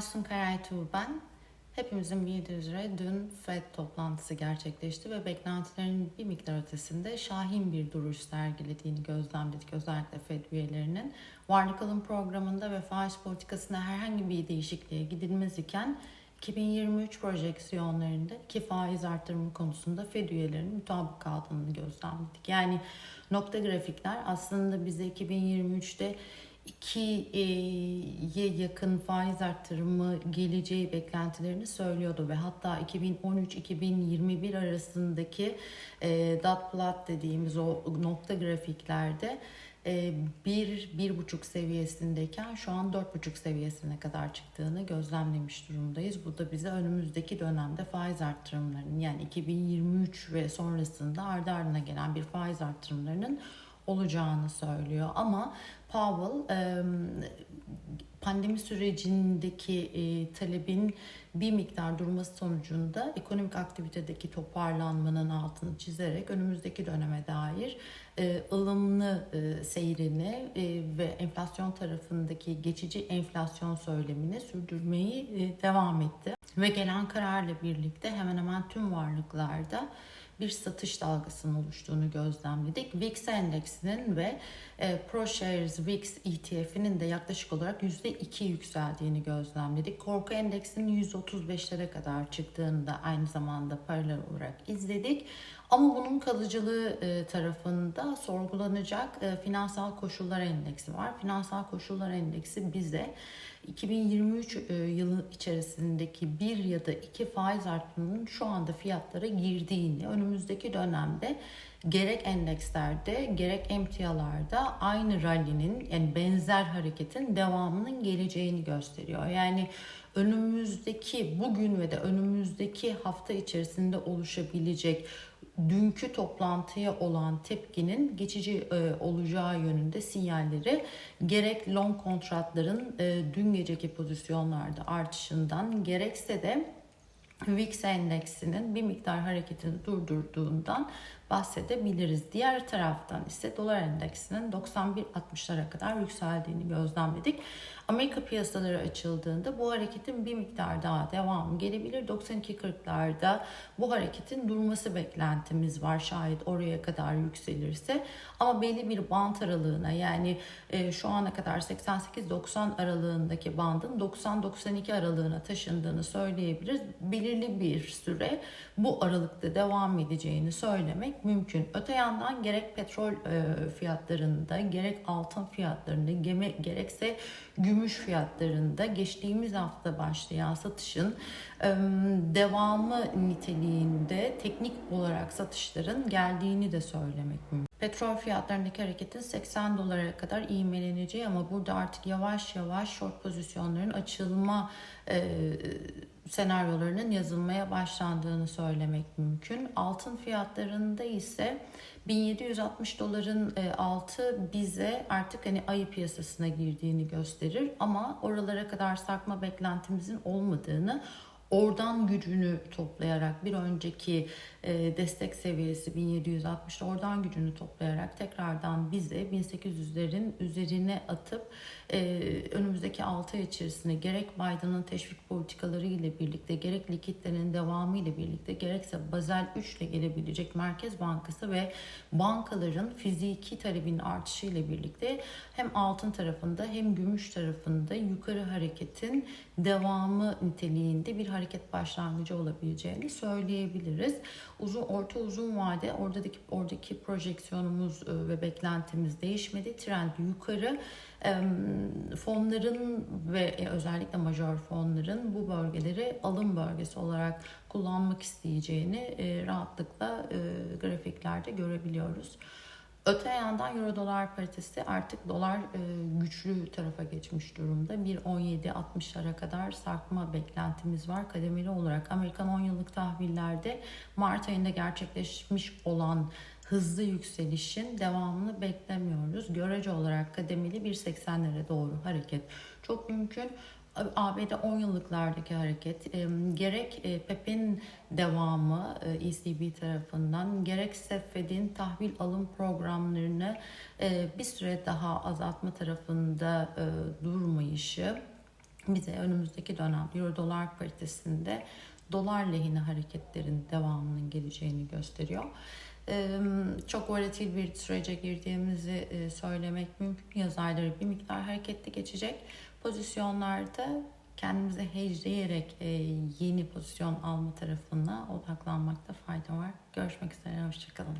Aysun Karaytuğ ben. Hepimizin bildiği üzere dün FED toplantısı gerçekleşti ve beklentilerin bir miktar ötesinde şahin bir duruş sergilediğini gözlemledik. Özellikle FED üyelerinin varlık alım programında ve faiz politikasında herhangi bir değişikliğe gidilmez iken 2023 projeksiyonlarında ki faiz artırımı konusunda FED üyelerinin mutabık kaldığını gözlemledik. Yani nokta grafikler aslında bize 2023'te 2'ye yakın faiz arttırımı geleceği beklentilerini söylüyordu ve hatta 2013-2021 arasındaki e, dot plot dediğimiz o nokta grafiklerde e, bir, bir buçuk seviyesindeyken şu an dört buçuk seviyesine kadar çıktığını gözlemlemiş durumdayız. Bu da bize önümüzdeki dönemde faiz arttırımlarının yani 2023 ve sonrasında ardı ardına gelen bir faiz arttırımlarının olacağını söylüyor. Ama Powell pandemi sürecindeki talebin bir miktar durması sonucunda ekonomik aktivitedeki toparlanmanın altını çizerek önümüzdeki döneme dair ılımlı seyrini ve enflasyon tarafındaki geçici enflasyon söylemini sürdürmeyi devam etti. Ve gelen kararla birlikte hemen hemen tüm varlıklarda bir satış dalgasının oluştuğunu gözlemledik. VIX endeksinin ve e, ProShares VIX ETF'inin de yaklaşık olarak %2 yükseldiğini gözlemledik. Korku endeksinin %35'lere kadar çıktığını da aynı zamanda paralel olarak izledik. Ama bunun kalıcılığı e, tarafında sorgulanacak e, finansal koşullar endeksi var. Finansal koşullar endeksi bize 2023 e, yılı içerisindeki bir ya da iki faiz artımının şu anda fiyatlara girdiğini, önümüzdeki dönemde gerek endekslerde gerek emtialarda aynı rally'nin yani benzer hareketin devamının geleceğini gösteriyor. Yani önümüzdeki bugün ve de önümüzdeki hafta içerisinde oluşabilecek dünkü toplantıya olan tepkinin geçici e, olacağı yönünde sinyalleri gerek long kontratların e, dün geceki pozisyonlarda artışından gerekse de VIX endeksinin bir miktar hareketini durdurduğundan bahsedebiliriz. Diğer taraftan ise dolar endeksinin 91.60'lara kadar yükseldiğini gözlemledik. Amerika piyasaları açıldığında bu hareketin bir miktar daha devamı gelebilir. 92.40'larda bu hareketin durması beklentimiz var şayet oraya kadar yükselirse. Ama belli bir bant aralığına yani e, şu ana kadar 88-90 aralığındaki bandın 90-92 aralığına taşındığını söyleyebiliriz. Belirli bir süre bu aralıkta devam edeceğini söylemek mümkün. Öte yandan gerek petrol e, fiyatlarında gerek altın fiyatlarında gerekse gümüş fiyatlarında geçtiğimiz hafta başlayan satışın devamı niteliğinde teknik olarak satışların geldiğini de söylemek mümkün. Petrol fiyatlarındaki hareketin 80 dolara kadar ivmeleneceği ama burada artık yavaş yavaş short pozisyonların açılma e, senaryolarının yazılmaya başlandığını söylemek mümkün. Altın fiyatlarında ise 1760 doların e, altı bize artık hani ayı piyasasına girdiğini gösterir ama oralara kadar sarkma beklentimizin olmadığını oradan gücünü toplayarak bir önceki e, destek seviyesi 1760 oradan gücünü toplayarak tekrardan bize 1800'lerin üzerine atıp e, önümüzdeki 6 ay içerisinde gerek Biden'ın teşvik politikaları ile birlikte gerek likitlerin devamı ile birlikte gerekse Bazel 3 ile gelebilecek Merkez Bankası ve bankaların fiziki talebin artışı ile birlikte hem altın tarafında hem gümüş tarafında yukarı hareketin devamı niteliğinde bir hareket başlangıcı olabileceğini söyleyebiliriz uzun orta uzun vade oradaki oradaki projeksiyonumuz e, ve beklentimiz değişmedi. Trend yukarı. Fonların ve e, özellikle major fonların bu bölgeleri alım bölgesi olarak kullanmak isteyeceğini e, rahatlıkla grafiklerde görebiliyoruz. Öte yandan euro dolar paritesi artık dolar e, güçlü tarafa geçmiş durumda. 1.17-60'lara kadar sarkma beklentimiz var. Kademeli olarak Amerikan 10 yıllık tahvillerde Mart ayında gerçekleşmiş olan hızlı yükselişin devamını beklemiyoruz. Görece olarak kademeli 1.80'lere doğru hareket çok mümkün. ABD 10 yıllıklardaki hareket e, gerek e, PEP'in devamı e, ECB tarafından gerekse Fed'in tahvil alım programlarını e, bir süre daha azaltma tarafında e, durmayışı bize önümüzdeki dönem euro dolar paritesinde dolar lehine hareketlerin devamının geleceğini gösteriyor. Çok volatil bir sürece girdiğimizi söylemek mümkün. Yaz ayları bir miktar hareketli geçecek. Pozisyonlarda kendimize hedgeleyerek e, yeni pozisyon alma tarafına odaklanmakta fayda var. Görüşmek üzere, hoşçakalın.